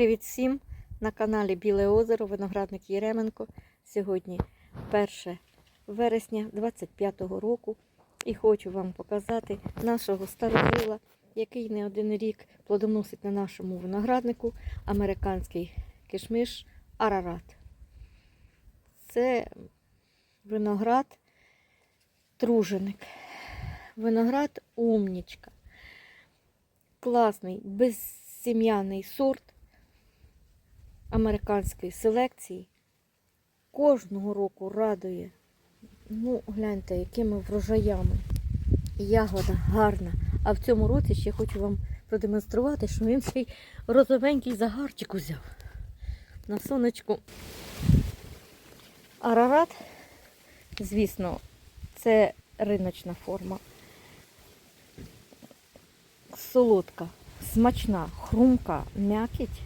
Привіт всім на каналі Біле озеро, виноградник Єременко. Сьогодні 1 вересня 25-го року і хочу вам показати нашого старожила, який не один рік плодоносить на нашому винограднику американський кишмиш Арарат. Це виноград труженик, виноград умнічка. Класний, безсім'яний сорт американської селекції. Кожного року радує. Ну, гляньте, якими врожаями. Ягода гарна. А в цьому році ще хочу вам продемонструвати, що він цей розовенький загарчик узяв. На сонечку. Арарат, звісно, це риночна форма. Солодка, смачна, хрумка, м'якіть.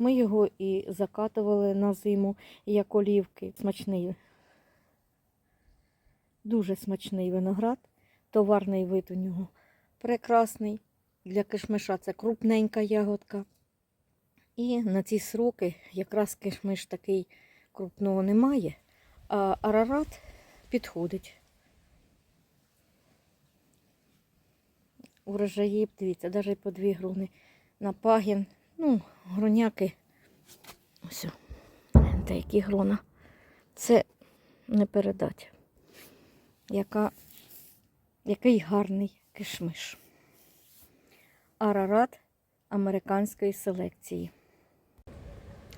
Ми його і закатували на зиму як олівки. Смачний. Дуже смачний виноград. Товарний вид у нього прекрасний. Для кишмиша це крупненька ягодка. І на ці сроки якраз кишмиш такий крупного немає, а арарат підходить. Урожаї, дивіться, навіть по дві груни на пагін. Ну, груняки. Ось. Деякі грона. Це не передать. Яка, який гарний кишмиш. Арарат американської селекції.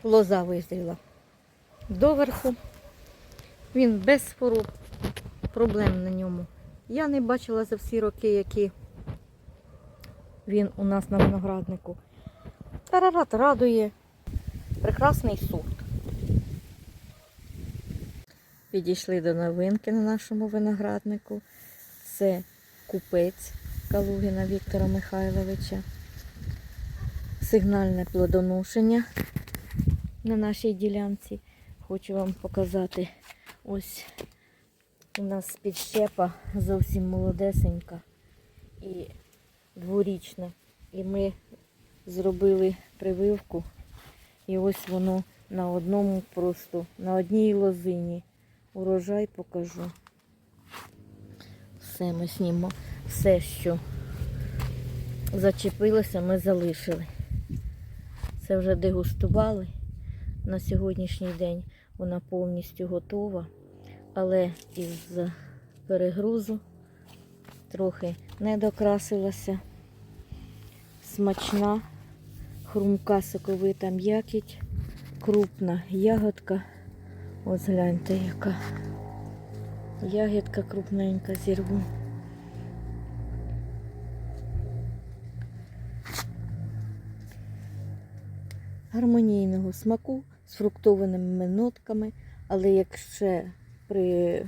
Лоза визріла доверху. Він без хвороб, проблем на ньому. Я не бачила за всі роки, які він у нас на винограднику. Тарарат радує. Прекрасний сорт. Підійшли до новинки на нашому винограднику. Це купець Калугіна Віктора Михайловича. Сигнальне плодоношення на нашій ділянці. Хочу вам показати. Ось у нас підщепа зовсім молодесенька і дворічна. І ми зробили прививку. І ось воно на одному просто, на одній лозині. Урожай покажу. Все ми снімо. Все, що зачепилося, ми залишили. Це вже дегустували. На сьогоднішній день вона повністю готова, але із перегрузу трохи не докрасилася. Смачна, хрумка соковита м'якіть, крупна ягодка. Ось гляньте, яка ягідка крупненька зірву. Гармонійного смаку з фруктованими нотками, але якщо при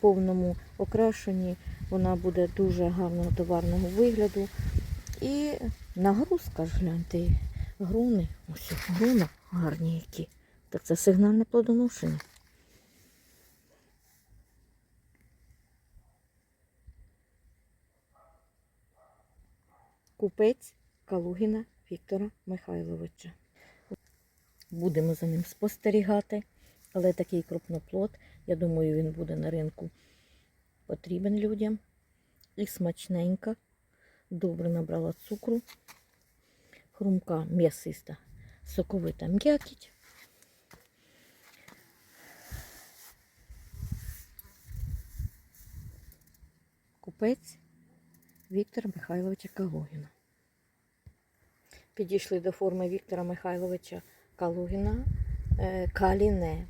повному окрашенні вона буде дуже гарного товарного вигляду. І нагрузка ж гляньте, груни, ось груни гарні які. Так це сигнальне плодоношення. Купець Калугіна Віктора Михайловича. Будемо за ним спостерігати, але такий крупноплод, я думаю, він буде на ринку потрібен людям. І смачненька, добре набрала цукру, хрумка м'ясиста, соковита м'якіть. Купець Віктора Михайловича Калугіна. Підійшли до форми Віктора Михайловича Калугіна е, Каліне.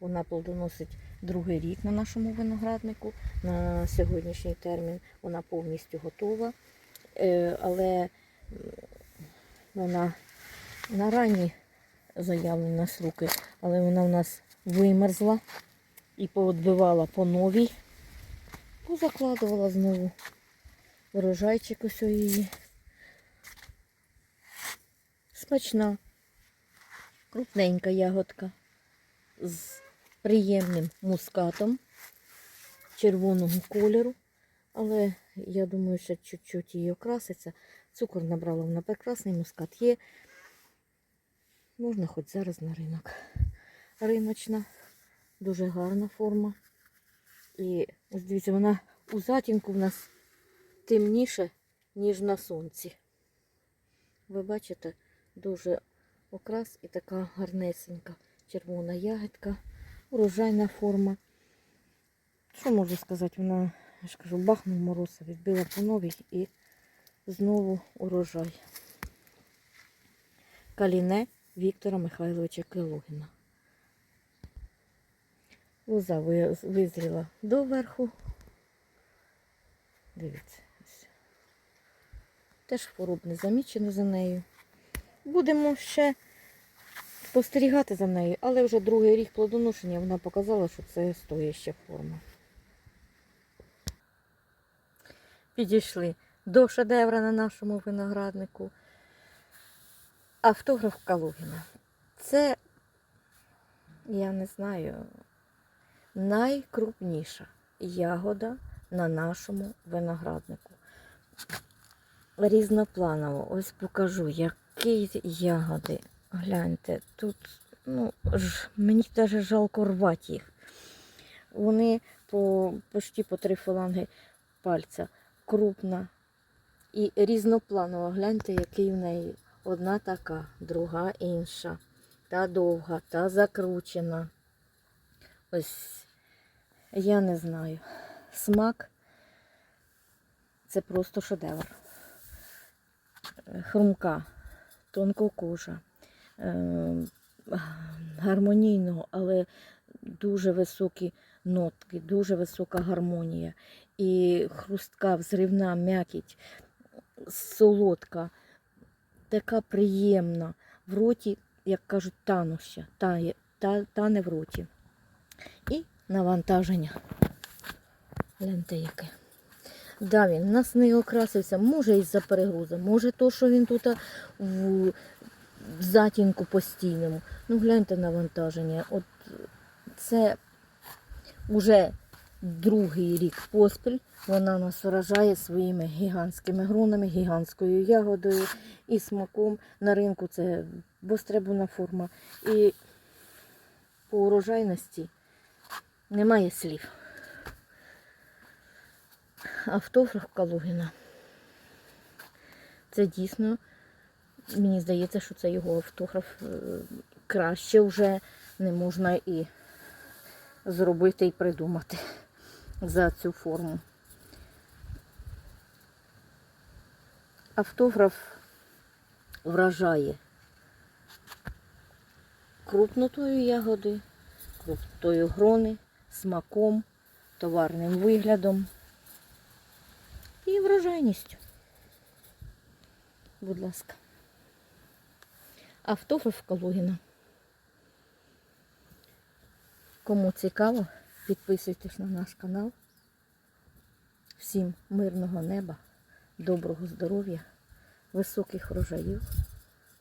Вона плодоносить другий рік на нашому винограднику. На сьогоднішній термін вона повністю готова. Е, Але вона на ранні заявлена сроки, але вона в нас вимерзла і поотбивала по новій. Позакладувала знову урожайчик ось її. Смачна, крупненька ягодка з приємним мускатом червоного кольору. Але я думаю, що чуть-чуть її окраситься. Цукор набрала вона прекрасний, мускат є. Можна хоч зараз на ринок. Риночна, дуже гарна форма. І ось дивіться, вона у затінку в нас темніше, ніж на сонці. Ви бачите, дуже окрас і така гарнесенька червона ягідка, урожайна форма. Що можу сказати? Вона, я ж кажу, бахнув мороз, відбила по новій і знову урожай. Каліне Віктора Михайловича Килугіна. Лоза визріла доверху. Дивіться. Теж хвороб не замічено за нею. Будемо ще спостерігати за нею, але вже другий рік плодоношення вона показала, що це стояща форма. Підійшли до шедевра на нашому винограднику. Автограф Калугіна. Це, я не знаю, найкрупніша ягода на нашому винограднику. Різнопланово. Ось покажу, які ягоди. Гляньте, тут ну, ж, мені навіть жалко рвати їх. Вони по, почти по три фаланги пальця. Крупна і різнопланова. Гляньте, який в неї. Одна така, друга інша. Та довга, та закручена. Ось я не знаю. Смак це просто шедевр. Хрумка, тонкокожа, е, гармонійного, але дуже високі нотки, дуже висока гармонія. І хрустка, взривна м'якіть, солодка, така приємна. В роті, як кажуть, тануща, тає, та, тане в роті. І навантаження. Гляньте яке. Да, він у нас не окрасився, може із-за перегрузу, може то, що він тут в, в затінку постійному. Ну гляньте навантаження. От це вже другий рік поспіль. Вона нас вражає своїми гігантськими гронами, гігантською ягодою і смаком. На ринку це востребувана форма. І по урожайності немає слів. Автограф Калугіна. Це дійсно, мені здається, що це його автограф е, краще вже не можна і зробити і придумати за цю форму. Автограф вражає крупнотою ягоди, крупнотою грони, смаком, товарним виглядом і врожайністю. Будь ласка. Автограф Калугіна. Кому цікаво, підписуйтесь на наш канал. Всім мирного неба, доброго здоров'я, високих врожаїв,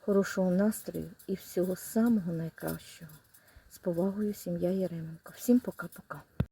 хорошого настрою і всього самого найкращого. З повагою, сім'я Яременко. Всім пока-пока.